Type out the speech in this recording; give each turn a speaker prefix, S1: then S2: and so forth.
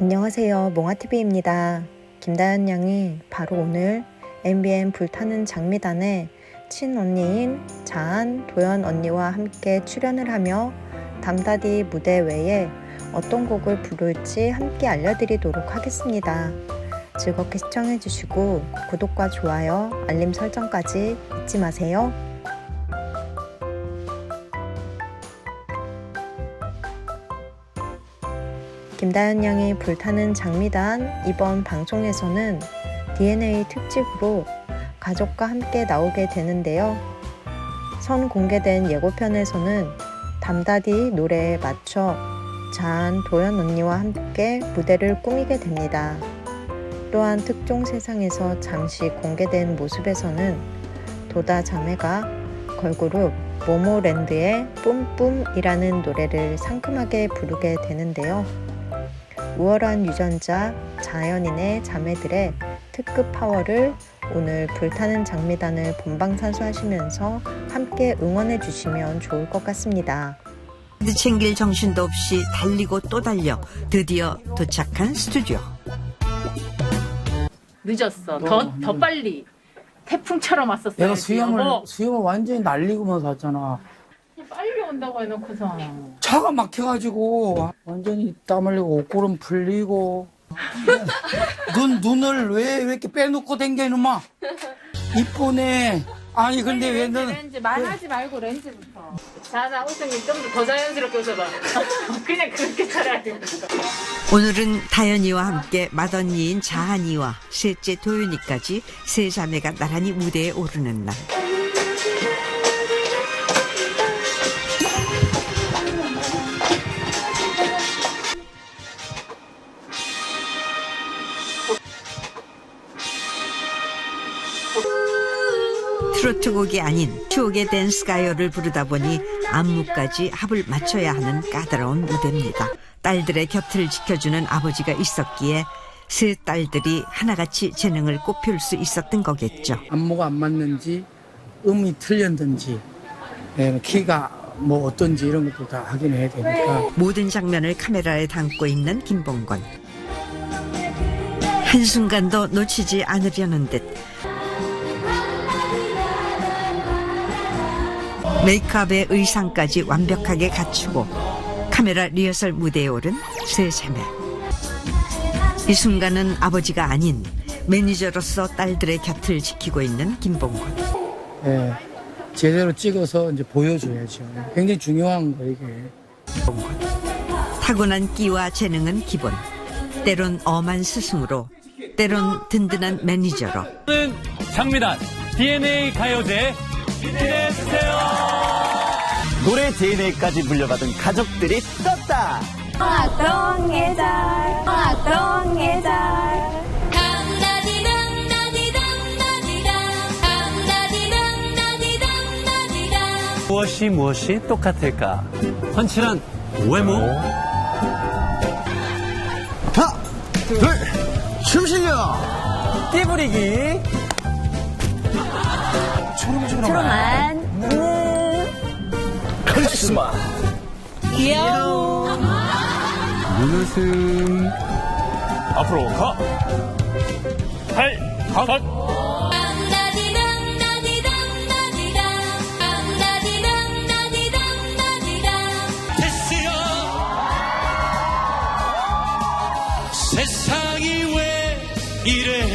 S1: 안녕하세요. 몽아TV입니다. 김다연 양이 바로 오늘 MBN 불타는 장미단에 친언니인 자한 도연 언니와 함께 출연을 하며 담다디 무대 외에 어떤 곡을 부를지 함께 알려드리도록 하겠습니다. 즐겁게 시청해주시고 구독과 좋아요, 알림 설정까지 잊지 마세요. 김다연 양이 불타는 장미단 이번 방송에서는 DNA 특집으로 가족과 함께 나오게 되는데요. 선 공개된 예고편에서는 담다디 노래에 맞춰 자한 도연 언니와 함께 무대를 꾸미게 됩니다. 또한 특종 세상에서 잠시 공개된 모습에서는 도다 자매가 걸그룹 모모랜드의 뿜뿜이라는 노래를 상큼하게 부르게 되는데요. 우월한 유전자 자연인의 자매들의 특급 파워를 오늘 불타는 장미단을 본방사수하시면서 함께 응원해 주시면 좋을 것 같습니다.
S2: 챙길 정신도 없이 달리고 또 달려 드디어 도착한 스튜디오.
S3: 늦었어. 더, 더 빨리. 태풍처럼 왔었어요.
S4: 내가 수염을
S3: 어,
S4: 수염을 완전히 날리고만 샀잖아.
S3: 빨리 온다고 해놓고서.
S4: 차가 막혀가지고 완전히 땀 흘리고 옷구름 풀리고 눈 눈을 왜, 왜 이렇게 빼놓고 댕겨 이놈아 이쁘네 아니 근데 왜
S3: 렌즈,
S4: 너는
S3: 렌즈 말하지 말고 렌즈부터. 자자 웃음이 좀더더 자연스럽게 웃어봐. 그냥 그렇게 차라리.
S2: 오늘은 다현이와 함께 맏언니인 자한이와 셋째 도윤이까지 세 자매가 나란히 무대에 오르는 날. 트로트 곡이 아닌 추억의 댄스 가요를 부르다 보니 안무까지 합을 맞춰야 하는 까다로운 무대입니다. 딸들의 곁을 지켜주는 아버지가 있었기에 세 딸들이 하나같이 재능을 꽃피울 수 있었던 거겠죠.
S4: 안무가 안 맞는지 음이 틀렸는지 예, 키가 뭐 어떤지 이런 것도 다 확인해야 되니까
S2: 모든 장면을 카메라에 담고 있는 김봉건. 한순간도 놓치지 않으려는 듯. 메이크업의 의상까지 완벽하게 갖추고 카메라 리허설 무대에 오른 세 자매. 이 순간은 아버지가 아닌 매니저로서 딸들의 곁을 지키고 있는 김봉건.
S4: 예, 제대로 찍어서 이제 보여줘야죠. 굉장히 중요한 거 이게.
S2: 타고난 끼와 재능은 기본. 때론 엄한 스승으로, 때론 든든한 매니저로.
S5: 는 장미단 DNA 가요제 기대해 주세요.
S6: 노래 DNA까지 물려받은 가족들이 떴다.
S7: 어떤 계절 어떤 계절
S5: 무엇이 무엇이 똑같을까? 헌칠한 외모,
S6: 하나, 둘, 춤 실력. 띠부리기.
S7: 초롬한
S6: 카리스마.
S7: 귀여움
S5: 눈웃음. 앞으로 가. 팔, 컷.
S8: 세상이 왜 이래